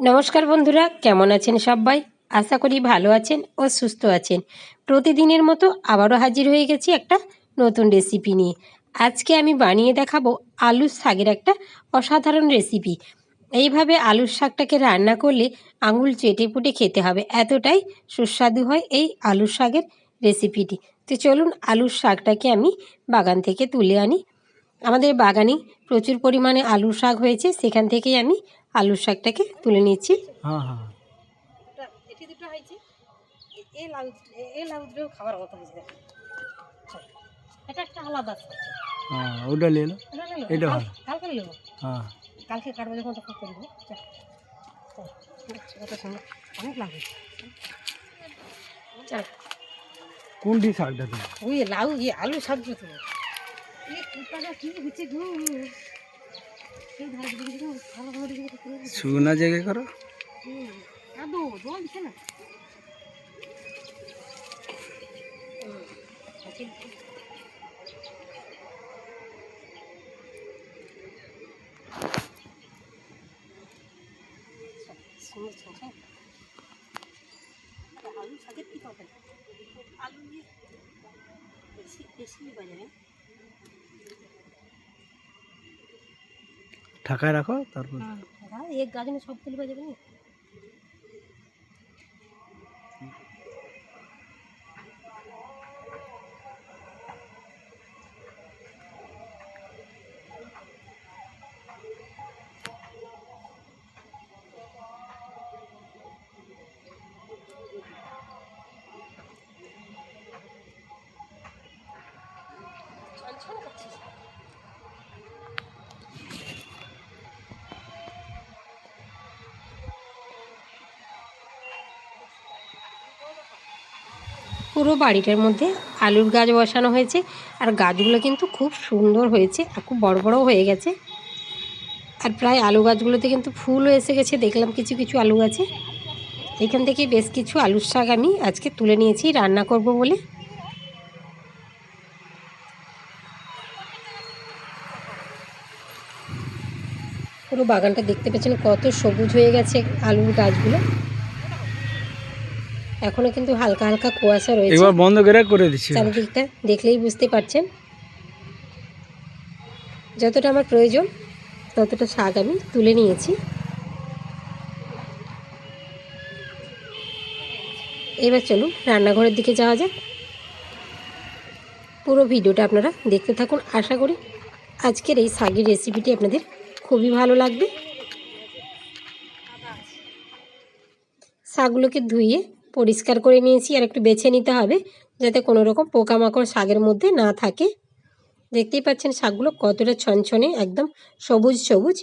নমস্কার বন্ধুরা, কেমন আছেন সবাই? আশা করি ভালো আছেন ও সুস্থ আছেন। প্রতিদিনের মতো আবারও হাজির হয়ে গেছি একটা নতুন রেসিপি নিয়ে। আজকে আমি বানিয়ে দেখাবো আলুর শাকের একটা অসাধারণ রেসিপি এইভাবে আলুর শাকটাকে রান্না করলে আঙুল চেটে পুটে খেতে হবে, এতটাই সুস্বাদু হয় এই আলুর শাকের রেসিপিটি তো চলুন আলুর শাকটাকে আমি বাগান থেকে তুলে আনি। আমাদের বাগানে প্রচুর পরিমাণে আলুর শাক হয়েছে, সেখান থেকেই আমি আলুর শাকটাকে তুলে নিচ্ছি হ্যাঁ হ্যাঁ এটি দুটো হয়েছে এ লাউ এ লাউ দুটো খাবার মতো হয়েছে দেখো। এটা একটা আলাদা হ্যাঁ ওটা নিয়ে এটা নিলো? ভালো। কালকে নেব হ্যাঁ কালকে কাটবো যখন তখন করব চল। চল, দেখছি কত সুন্দর। অনেক। চল কোনটি শাকটা তুমি ওই লাউ ইয়ে আলু শাক তো এ কি হচ্ছে গো শুকনা জায়গায় করো হুম, কাদো জল দিচ্ছে না হুম, আছে। সুন্দর ছোঁচা। এটা আলু শাকের কি তরকারি? আলু দিয়ে বেশি বেশি বাজারে ঢাকায় রাখো তারপর দাদা এক গাজনে সব পুরো বাড়িটার মধ্যে আলুর গাছ বসানো হয়েছে আর গাছগুলো কিন্তু খুব সুন্দর হয়েছে আর খুব বড় বড়ও হয়ে গেছে। আর প্রায় আলু গাছগুলোতে কিন্তু ফুলও এসে গেছে, দেখলাম কিছু কিছু আলু গাছে। এখান থেকে বেশ কিছু আলুর শাক আমি আজকে তুলে নিয়েছি, রান্না করব বলে। পুরো বাগানটা দেখতে পাচ্ছেন কত সবুজ হয়ে গেছে আলুর গাছগুলো। এখনও কিন্তু হালকা হালকা কুয়াশা রয়েছে। একবার বন্ধ করে করে দিচ্ছি। চারিদিকটা দেখলেই বুঝতে পারছেন। যতটা আমার প্রয়োজন ততটা শাক আমি তুলে নিয়েছি। এবার চলুন রান্নাঘরের দিকে যাওয়া যাক। পুরো ভিডিওটা আপনারা দেখতে থাকুন আশা করি আজকের এই শাকের রেসিপিটি আপনাদের খুবই ভালো লাগবে। শাকগুলোকে ধুয়ে পরিষ্কার করে নিয়েছি আর একটু বেছে নিতে হবে যাতে কোনো রকম পোকামাকড় শাকের মধ্যে না থাকে। দেখতেই পাচ্ছেন শাকগুলো কতটা ছনছনে, একদম সবুজ সবুজ।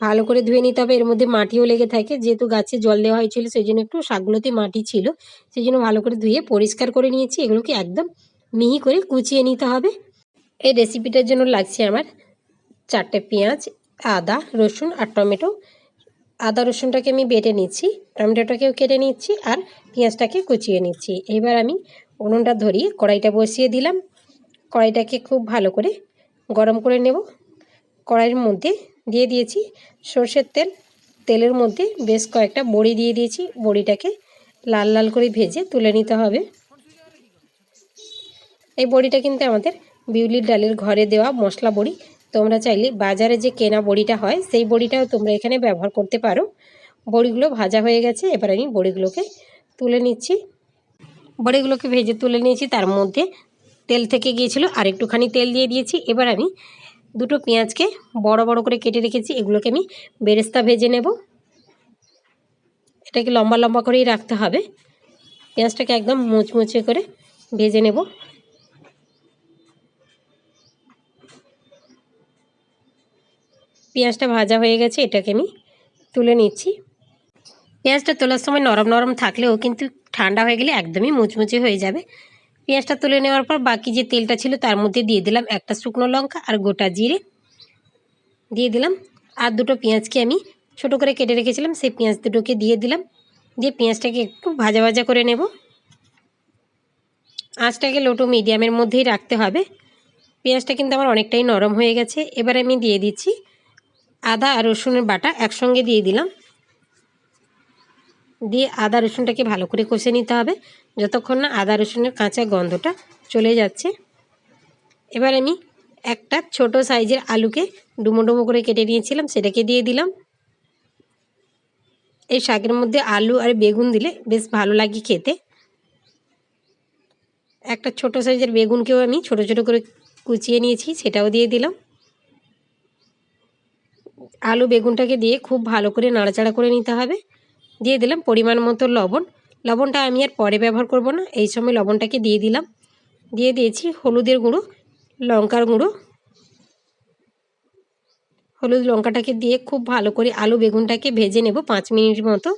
ভালো করে ধুয়ে নিতে হবে, এর মধ্যে মাটিও লেগে থাকে। যেহেতু গাছে জল দেওয়া হয়েছিল সেই জন্য একটু শাকগুলোতে মাটি ছিল। সেই জন্য ভালো করে ধুয়ে পরিষ্কার করে নিয়েছি। এগুলোকে একদম মিহি করে কুচিয়ে নিতে হবে। এই রেসিপিটার জন্য লাগছে আমার চারটে পেঁয়াজ, আদা, রসুন আর টমেটো। আদা রসুনটাকে আমি বেটে নিচ্ছি, টমেটোটাকেও কেটে নিচ্ছি আর পেঁয়াজটাকে কুচিয়ে নিচ্ছি। এবার আমি উনুনটা ধরিয়ে কড়াইটা বসিয়ে দিলাম। কড়াইটাকে খুব ভালো করে গরম করে নেব। কড়াইয়ের মধ্যে দিয়ে দিয়েছি সর্ষের তেল। তেলের মধ্যে বেশ কয়েকটা বড়ি দিয়ে দিয়েছি। বড়িটাকে লাল লাল করে ভেজে তুলে নিতে হবে। এই বড়িটা কিন্তু আমাদের বিউলির ডালের ঘরে দেওয়া মশলা বড়ি। তোমরা চাইলে বাজারে যে কেনা বড়িটা হয়, সেই বড়িটাও তোমরা এখানে ব্যবহার করতে পারো। বড়িগুলো ভাজা হয়ে গেছে, এবার আমি বড়িগুলোকে তুলে নিচ্ছি। বড়িগুলোকে ভেজে তুলে নিয়েছি, তার মধ্যে তেল থেকে গিয়েছিল আর একটুখানি তেল দিয়ে দিয়েছি। এবার আমি দুটো পেঁয়াজকে বড় বড় করে কেটে রেখেছি, এগুলোকে আমি বেরেস্তা ভেজে নেব। এটাকে লম্বা লম্বা করেই রাখতে হবে। পেঁয়াজটাকে একদম মুচমুচে করে ভেজে নেব। পেঁয়াজটা ভাজা হয়ে গেছে, এটাকে আমি তুলে নিচ্ছি। পেঁয়াজটা তোলার সময় নরম নরম থাকলেও কিন্তু ঠান্ডা হয়ে গেলে একদমই মুচমুচে হয়ে যাবে। পেঁয়াজটা তুলে নেওয়ার পর বাকি যে তেলটা ছিল তার মধ্যে দিয়ে দিলাম একটা শুকনো লঙ্কা আর গোটা জিরে। দিয়ে দিলাম। আর দুটো পেঁয়াজকে আমি ছোট করে কেটে রেখেছিলাম, সেই পেঁয়াজ দুটোকে দিয়ে দিলাম। দিয়ে পেঁয়াজটাকে একটু ভাজা ভাজা করে নেব। আঁচটাকে লোটো মিডিয়ামের মধ্যেই রাখতে হবে। পেঁয়াজটা কিন্তু আমার অনেকটাই নরম হয়ে গেছে। এবার আমি দিয়ে দিচ্ছি আদা আর রসুনের বাটা একসঙ্গে দিয়ে দিলাম। দিয়ে আদা রসুনটাকে ভালো করে কষে নিতে হবে। যতক্ষণ না আদা রসুনের কাঁচা গন্ধটা চলে যাচ্ছে। এবার আমি একটা ছোট সাইজের আলুকে ডুমো ডুমো করে কেটে নিয়েছিলাম, সেটাকে দিয়ে দিলাম। এই শাকের মধ্যে আলু আর বেগুন দিলে বেশ ভালো লাগে খেতে। একটা ছোট সাইজের বেগুনকেও আমি ছোট ছোট করে কুচিয়ে নিয়েছি, সেটাও দিয়ে দিলাম। আলু বেগুনটাকে দিয়ে খুব ভালো করে নাড়াচাড়া করে নিতে হবে। দিয়ে দিলাম পরিমাণ মতো লবণ। লবণটা আমি আর পরে ব্যবহার করব না, এই সময় লবণটাকে দিয়ে দিলাম। দিয়ে দিয়েছি হলুদের গুঁড়ো, লঙ্কার গুঁড়ো। হলুদ লঙ্কাটাকে দিয়ে খুব ভালো করে আলু বেগুনটাকে ভেজে নেব পাঁচ মিনিট মতো।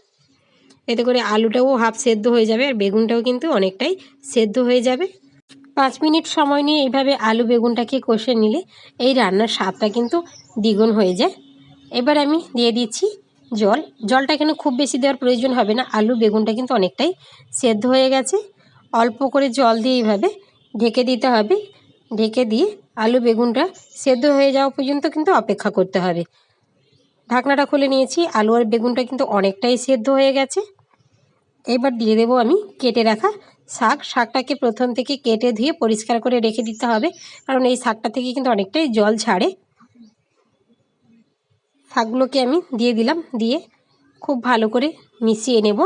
এতে করে আলুটাও হাফ সেদ্ধ হয়ে যাবে আর বেগুনটাও কিন্তু অনেকটাই সেদ্ধ হয়ে যাবে। পাঁচ মিনিট সময় নিয়ে এইভাবে আলু বেগুনটাকে কষে নিলে এই রান্নার স্বাদটা কিন্তু দ্বিগুণ হয়ে যায়। এবার আমি দিয়ে দিচ্ছি জল। জলটা এখানে খুব বেশি দেওয়ার প্রয়োজন হবে না। আলু, বেগুনটা কিন্তু অনেকটাই সেদ্ধ হয়ে গেছে। অল্প করে জল দিয়ে এইভাবে ঢেকে দিতে হবে। ঢেকে দিয়ে আলু, বেগুনটা সেদ্ধ হয়ে যাওয়া পর্যন্ত কিন্তু অপেক্ষা করতে হবে। ঢাকনাটা খুলে নিয়েছি। আলু আর বেগুনটা কিন্তু অনেকটাই সেদ্ধ হয়ে গেছে। এবার দিয়ে দেবো আমি কেটে রাখা শাক। শাকটাকে প্রথম থেকে কেটে ধুয়ে পরিষ্কার করে রেখে দিতে হবে। কারণ এই শাকটা থেকে কিন্তু অনেকটাই জল ছাড়ে। শাকগুলোকে আমি দিয়ে দিলাম, দিয়ে খুব ভালো করে মিশিয়ে নেব।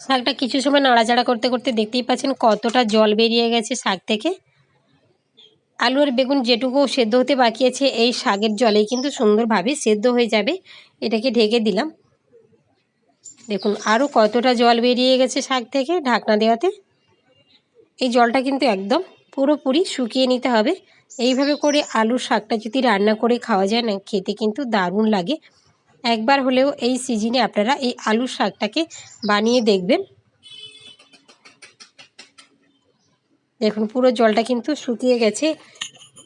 শাকটা কিছু সময় নাড়াচাড়া করতে করতে দেখতেই পাচ্ছেন কতটা জল বেরিয়ে গেছে শাক থেকে। আলু আর বেগুন যেটুকু সেদ্ধ হতে বাকি আছে, এই শাকের জলেই কিন্তু সুন্দরভাবে সেদ্ধ হয়ে যাবে। এটাকে ঢেকে দিলাম। দেখুন আরও কতটা জল বেরিয়ে গেছে শাক থেকে ঢাকনা দেওয়াতে। এই জলটা কিন্তু একদম পুরোপুরি শুকিয়ে নিতে হবে। এইভাবে করে আলুর শাকটা যদি রান্না করে খাওয়া যায় না, খেতে কিন্তু দারুণ লাগে। একবার হলেও এই সিজনে আপনারা এই আলুর শাকটাকে বানিয়ে দেখবেন। দেখুন, পুরো জলটা কিন্তু শুকিয়ে গেছে।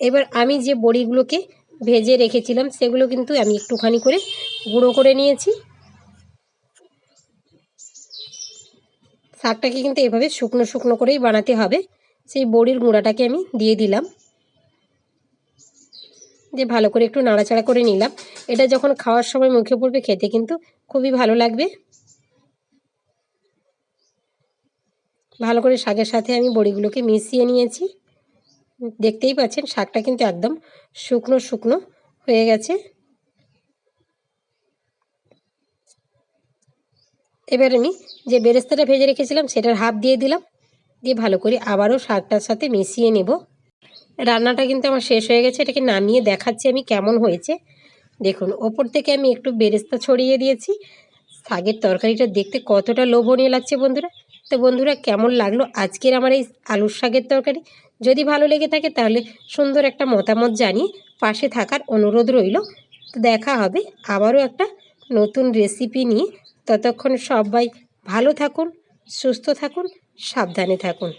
এবার আমি যে বড়িগুলোকে ভেজে রেখেছিলাম, সেগুলো কিন্তু আমি একটুখানি করে গুঁড়ো করে নিয়েছি। শাকটাকে কিন্তু এভাবে শুকনো শুকনো করেই বানাতে হবে। সেই বড়ির গুঁড়াটাকে আমি দিয়ে দিলাম। দিয়ে ভালো করে একটু নাড়াচাড়া করে নিলাম। এটা যখন খাওয়ার সময় মুখে পড়বে খেতে কিন্তু খুবই ভালো লাগবে। ভালো করে শাকের সাথে আমি বড়িগুলোকে মিশিয়ে নিয়েছি। দেখতেই পাচ্ছেন শাকটা কিন্তু একদম শুকনো শুকনো হয়ে গেছে। এবার আমি যে বেরেস্তাটা ভেজে রেখেছিলাম সেটার হাফ দিয়ে দিলাম। দিয়ে ভালো করে আবারও শাকটার সাথে মিশিয়ে নেব। রান্নাটা কিন্তু আমার শেষ হয়ে গেছে, এটাকে নামিয়ে দেখাচ্ছি আমি কেমন হয়েছে। দেখুন, ওপর থেকে আমি একটু বেরেস্তা ছড়িয়ে দিয়েছি। শাকের তরকারিটা দেখতে কতটা লোভনীয় লাগছে বন্ধুরা। তো বন্ধুরা, কেমন লাগল আজকের আমার এই আলুর শাকের তরকারি? যদি ভালো লেগে থাকে তাহলে সুন্দর একটা মতামত জানিয়ে পাশে থাকার অনুরোধ রইল। তো দেখা হবে আবারও একটা নতুন রেসিপি নিয়ে। ততক্ষণ সবাই ভালো থাকুন, সুস্থ থাকুন, সাবধানে থাকুন।